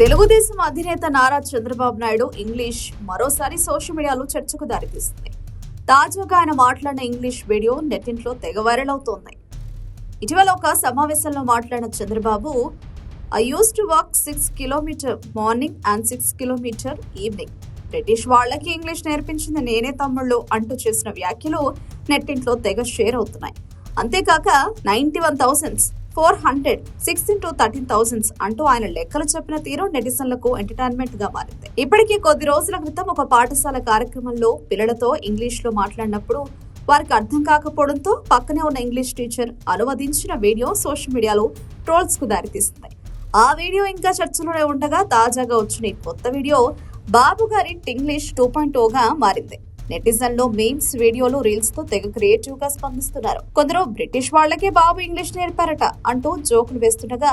తెలుగుదేశం అధినేత నారా చంద్రబాబు నాయుడు ఇంగ్లీష్ మరోసారి సోషల్ మీడియాలో చర్చకు దారితీస్తుంది తాజాగా ఆయన మాట్లాడిన ఇంగ్లీష్ వీడియో నెట్టింట్లో తెగ వైరల్ అవుతోంది. ఇటీవల ఒక సమావేశంలో మాట్లాడిన Chandrababu I use to work six kilometer morning and six kilometer evening British వాళ్ళకి ఇంగ్లీష్ నేర్పించింది నేనే తమ్ముళ్ళు అంటూ చేసిన వ్యాఖ్యలు నెట్టింట్లో తెగ షేర్ అవుతున్నాయి. అంతేకాక ninety one thousands four hundred six into thirteen thousands అంటూ ఆయన లెక్కలు చెప్పిన తీరు నెటిజన్లకు ఎంటర్టైన్మెంట్గా మారింది. ఇప్పటికీ కొద్ది రోజుల క్రితం ఒక పాఠశాల కార్యక్రమంలో పిల్లలతో ఇంగ్లీష్లో మాట్లాడినప్పుడు వారికి అర్థం కాకపోవడంతో పక్కనే ఉన్న ఇంగ్లీష్ టీచర్ అనువదించిన వీడియో సోషల్ మీడియాలో ట్రోల్స్కు దారితీసింది. ఆ వీడియో ఇంకా చర్చలోనే ఉండగా తాజాగా వచ్చిన ఈ కొత్త వీడియో బాబు గారి ఇంగ్లీష్ టూ పాయింట్గా మారింది. నెటిజన్లో మీమ్స్ వీడియోలు రీల్స్తో తెగ క్రియేటివ్గా స్పందిస్తున్నారు. కొందరు బ్రిటిష్ వాళ్ళకే బాబు ఇంగ్లీష్ నేర్పారట అంటూ జోకులు వేస్తుండగా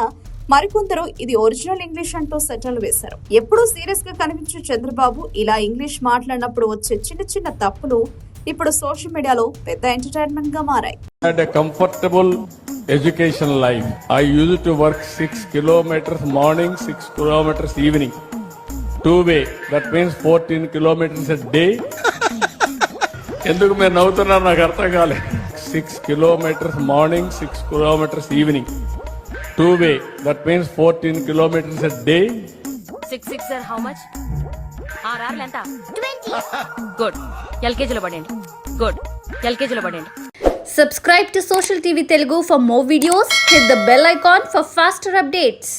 మరికొందరు ఇది ఒరిజినల్ ఇంగ్లీష్ అంటూ సెటల్ వేశారు. ఎప్పుడూ సీరియస్గా కనిపించే చంద్రబాబు ఇలా ఇంగ్లీష్ మాట్లాడినప్పుడు వచ్చే చిన్న చిన్న తప్పులు ఇప్పుడు సోషల్ మీడియాలో పెద్ద ఎంటర్టైన్మెంట్గా మారాయి comfortable education life I use to work six kilometers morning six kilometers evening two way that means fourteen kilometers 14 day. ఎందుకు మీరు నవ్వుతున్నారు నాకు అర్థం కాలేదు six kilometers morning six kilometers evening two way that means fourteen kilometers a day six six sir how much ఆర్ఆర్లు ఎంత? Good ఎల్కేజీలో పడండి good ఎల్కేజీలో పడండి Subscribe to Social TV Telugu for more videos. Hit the bell icon for faster updates.